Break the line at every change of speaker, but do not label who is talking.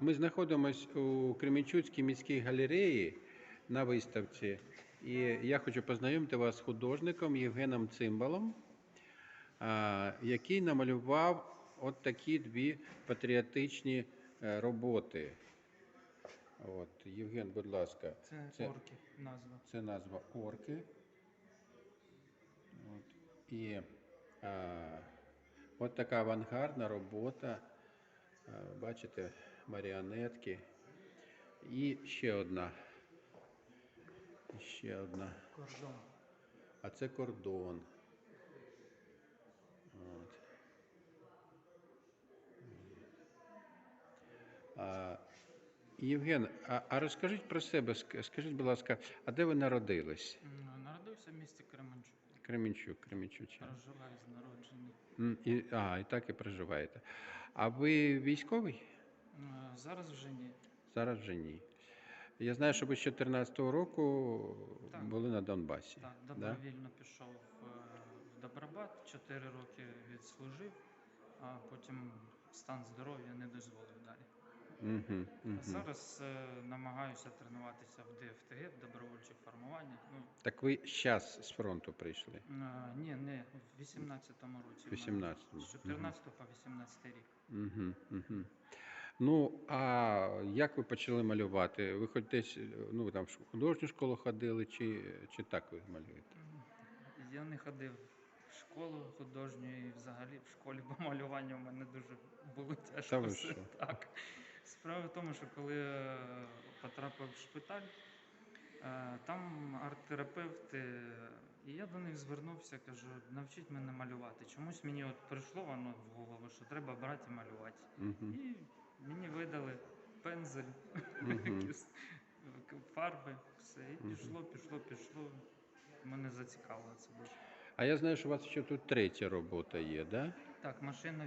Ми знаходимося у Кременчуцькій міській галереї на виставці. І я хочу познайомити вас з художником Євгеном Цимбалом, який намалював от такі дві патріотичні е, роботи. От, Євген, будь ласка,
Це,
Це-
орки назва.
це назва орки. От. І а, от така авангардна робота. А, бачите, маріонетки. І ще одна. Ще одна.
Кордон.
А це кордон. От. А, Євген, а, а розкажіть про себе, скажіть, будь ласка, а де ви народились?
Народився в місті Кременчук.
Кременчучин.
Проживаю з народження.
І, а, і так і проживаєте. А ви військовий?
Зараз вже ні.
Зараз вже ні. Я знаю, що ви з 14-го року
Так.
були на Донбасі.
Так,
да?
добровільно пішов е, в Добробат, 4 роки відслужив, а потім стан здоров'я не дозволив далі.
Угу, угу.
Зараз е, намагаюся тренуватися в ДФТГ, в добровольчих формуваннях. Ну,
Так ви зараз з фронту прийшли?
е, ні, не, в 18-му році. в
18-му,
З 14 по 18 рік.
Угу, угу. Ну, а як ви почали малювати? Ви хоч десь ну, ви там в художню школу ходили, чи, чи так ви малюєте?
Я не ходив в школу художню і взагалі в школі по малюванню в мене дуже було
Та ви
все.
що?
Так. Справа в тому, що коли е, потрапив в шпиталь, е, там арт-терапевти, і я до них звернувся, кажу, навчіть мене малювати. Чомусь мені от прийшло воно в голову, що треба брати і малювати.
Угу.
І мені видали пензель, е, фарби, все. І
Мгм.
пішло, пішло, пішло. Мене зацікавило це дуже.
А я знаю, що у вас ще тут третя робота є, да?
Так, машина